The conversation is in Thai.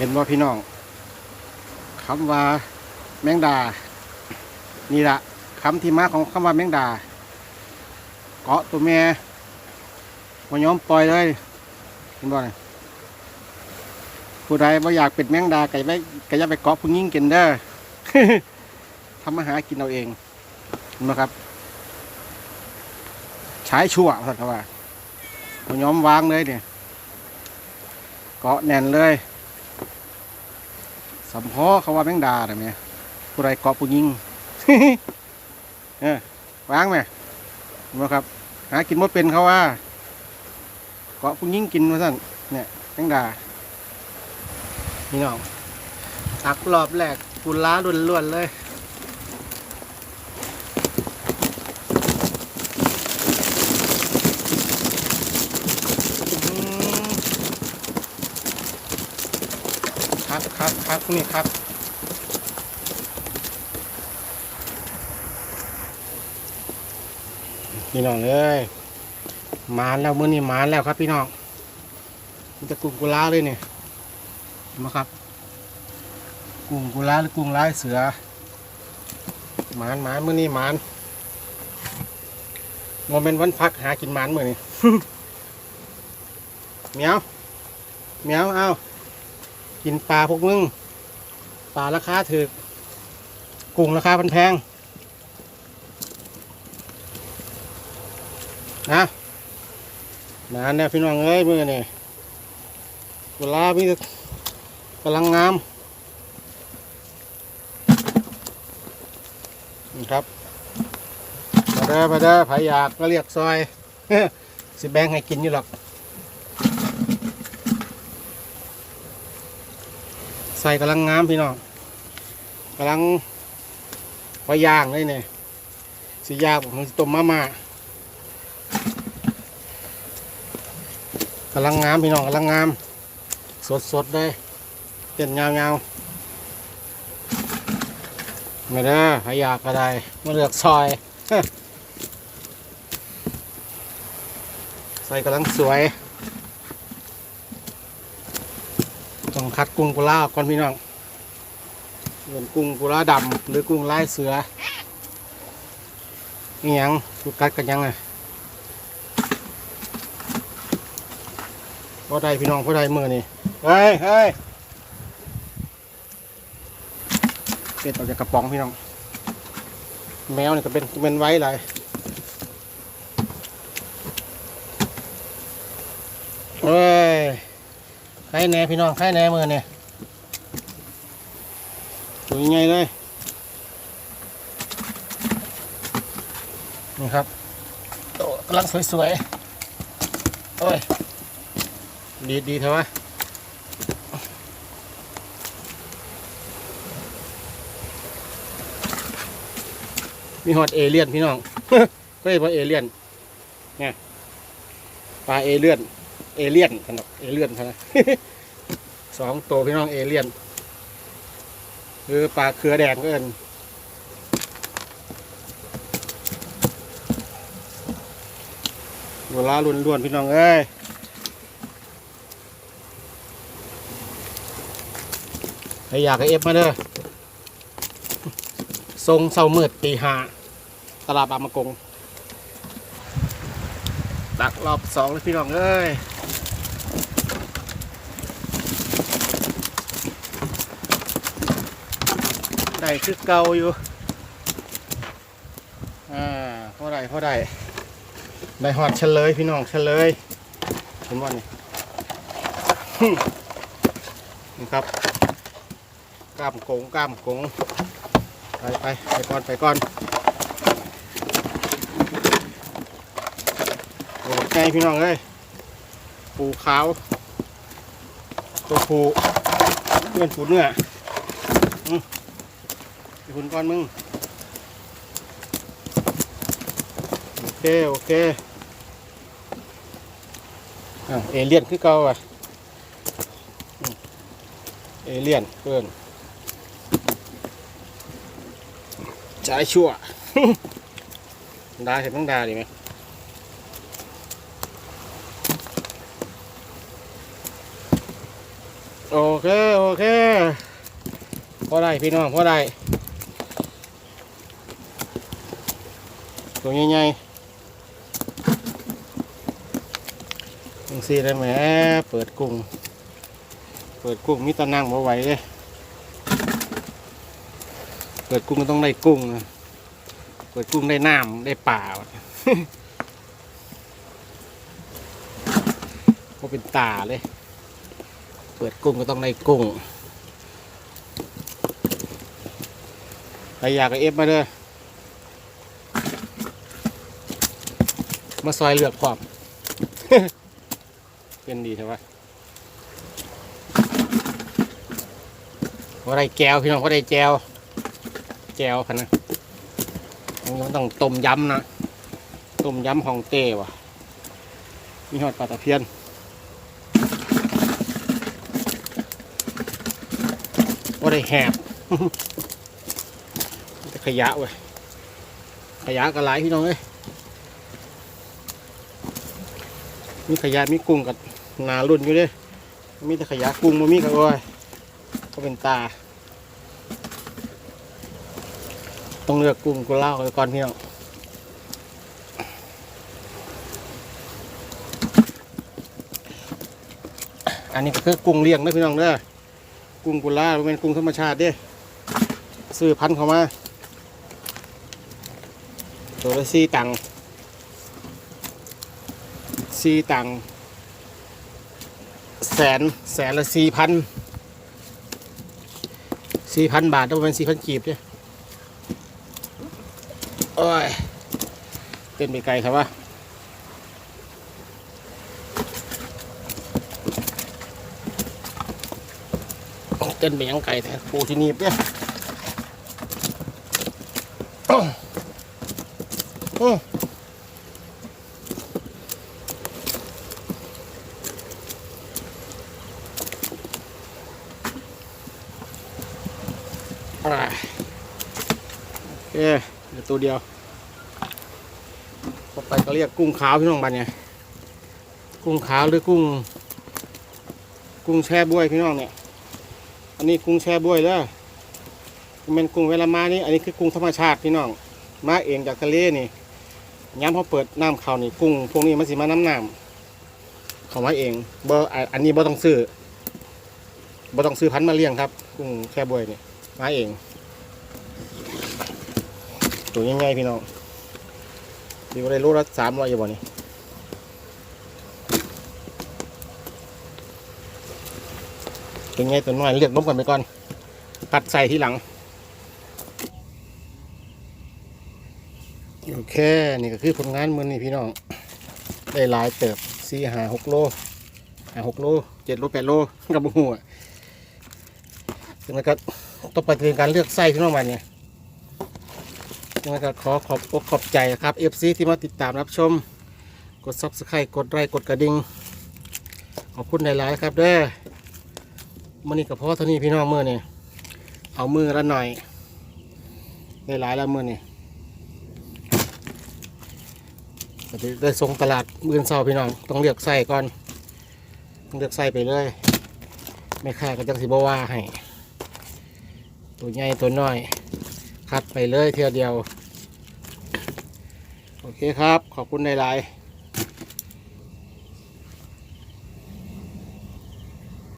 เห็นว่าพี่น้องคำว่าแมงดา นี่ละคำที่มาของคำว่าแมงดา เกาะตัวแม่มายอมปล่อยเลยเห็นบ่เนี่ยผู้ใดบ่อยากเป็นแมงดาไก่ไปไก่ย่าไปเกาะผู้ยิ่งกินเด้อทำมาหากินเอาเองเห็นไหมครับใช้ชั่วสัตว์เขาว่ามายอมวางเลยเนี่ยเกาะแน่นเลย สำพอเขาว่าแมงดาแต่เนี่ยผู้ใดเกาะผู้ยิงเออวางไหมนะครับ หากินมดเป็นเขาว่า เกาะผู้ยิงกินมาสั่นเนี่ยแมงดานี่น้องตักรอบแรกกุล้าล้วนๆเลย ครับครับครับนี่ครับพี่น้องเอ้ยมาแล้วมื้อนี้มาแล้วครับพี่น้องมันจะกุ้งกุลาเลยเนี่ยมาครับ กุ้งกุลาหรือกุ้งลายเสือหมานหมานมื้อนี้หมานโมเมนต์วันพักหากินหมานมื้อนี้เมียวเมียวเอา กินปลาพวกมึงปลาราคาถือกุ้งราคาแพงนะมาเนี่ยพี่น้องเอ้ยมือนี่เวลามีแต่กำลังงามนี่ครับมาเด้อมาเด้อไผอยากก็เรียกซอย สิแบงให้กินอยู่หรอก ส่กำลังงามพี่น้องกำลังไว้ย่างเลยเนี่ยสียางผมต้มมาม่ากำลังงามพี่น้องกำลังงาม สดสดเลยเต้นยาวๆไม่ได้อใครอยากก็ได้มาเลือกซอยใส่กำลังสวย ต้องคัดกุ้งกุลาก่อนพี่น้องเหมือนกุ้งกุลาดำหรือกุ้งลายเสือนี่ยังสุกัดกันยังไงพอได้พี่น้องพอได้มือนี่เฮ้ยเฮ้ยเป็ดออกจากกระป๋องพี่น้อง แมวนี่ก็เป็นเป็นไว้หลยเฮ้ย ไข่แหน่พี่น้องไข่แหน่มือเนี่ยตัวใหญ่เลยนี่ครับโตกำลังสวยๆโอ้ยดีดีเถอะวะมีฮอดเอเลี่ยนพี่น้องก็เห็นว่าเอเลี่ยนเนี่ยปลาเอเลี่ยน เอเลี่ยนขนาดเอเลี่ยนขนาดสองตัวพี่น้องเอเลี่ยนคือปลาเครือแดงก็เอินเวลาล้วนๆพี่น้องเอ้ยใครอยากให้เอฟมาเด้อทรงเศร้ามืดตีหาตลาดบางมะกงดักรอบสองเลยพี่น้องเอ้ย ได้คือเก่าอยู่อ่าพอได้พอได้ได้หอดเฉลยพี่น้องเฉลยเห็นว่านี่นี่ครับกล้ามโกงกล้ามโกงไปไปไปก่อนไปก่อนโอ้ไงพี่น้องเอ้ยปูขาวตัวปูเพื่อนปูเนื้อ ไปคุณก่อนมึง โอเค โอเคอะเอเลี่ยนคือเก่าอะ เอเลี่ยนเพื่อนจ่ายชั่ว ดาเห็นต้องดาดีไหมโอเค โอเคพอได้พี่น้องพอได้ ตัวใหญ่ๆยังซีได้ไหมเปิดกุ้ง เปิดกุ้งมีตะนั่งบ่ไหวเลยเปิดกุ้งก็ต้องได้กุ้งนะเปิดกุ้งได้น้ำได้ป่าก็เป็นตาเลย เปิดกุ้งก็ต้องได้กุ้งใครอยากก็เอฟมาเด้อ มาซอยเลือกความเป็นดีใช่ปะว่าได้แก้วพี่น้องว่าได้แก้วแก้วพันนะอันนี้ต้องต้มยำนะต้มยำของเต้วะมีหอดปลาตะเพียนว่าได้แหบขยะเว้ยขยะก็หลายพี่น้องเอ้ย มีขยะมีกุ้งกับนารุ่นอยู่เด้มีแต่ขยะกุ้งมามีกับอ้อยก็เป็นตา ต้องเลือกกุ้งกูเล่าก่อนพี่น้องอันนี้ก็คือกุ้งเลี้ยงนะพี่น้องเด้อกุ้งกุลาเป็นกุ้งธรรมชาติเด้ซื้อพันธุ์เข้ามาตัวละสี่ตังค์ สี่ตังแสนแสนละสี่พันสี่พันบาทต้องเป็นสี่พันกีบเนี่ยโอ้ยเต้นไปไกลครับว่าเต้นไปยังไก่แต่ปูที่นี่เนี่ยโอ้ โอ้อ่าโอเคเดี๋ยวตัวเดียวต่อไปก็เรียกกุ้งขาวพี่น้องบันเนี่ยกุ้งขาวหรือกุ้ง กุ้งแช่บ้วยพี่น้องเนี่ย อันนี้กุ้งแช่บ้วยแล้วเป็นกุ้งเวลามานี่อันนี้คือกุ้งธรรมชาติพี่น้อง มาเองจากทะเลนี่ย้ำพอเปิดน้ำเขานี่กุ้งพวกนี้มันสิมาน้ำน้ำเขามาเองเบอ่าอันนี้บ่ต้องซื้อบ่ต้องซื้อพันธุ์มาเลี้ยงครับ กุ้งแช่บ้วยนี่ย มาเอง ตัวใหญ่ๆพี่น้องดีกว่าได้รู้ละสามร้อยอยู่บ่นี่ตัวใหญ่ตัวน้อยเลือกนมกันไปก่อนปัดใส่ที่หลัง โอเค นี่ก็คือผลงานมือนี่พี่น้อง ได้หลายเติบสี่หาหกโลหาหกโลเจ็ดโลแปดโลกับบุหัวซึ่งแล้วก็ ต้องไปเป็นการเลือกไส้พี่น้องมาเนี่ยซึ่งแล้วก็ขอขอบอกขอบใจครับ FC ที่มาติดตามรับชม กด Subscribe กดไลค์กดกระดิ่งขอบคุณหลายๆครับเด้อมื่อนี้กับพ่อเท่านี้พี่น้องมื่อนี่ยเอามือละหน่อยได้หลายแล้วมื่อนี่ก็จะได้ส่งตลาดมื่นเศร้าพี่น้องต้องเลือกไส้ก่อนต้องเลือกไส้ไปเลยไม่ค่าก็จังสิบว่าให้ ตัวใหญ่ตัวน้อย คัดไปเลยเทียวเดียว โอเคครับ ขอบคุณหลาย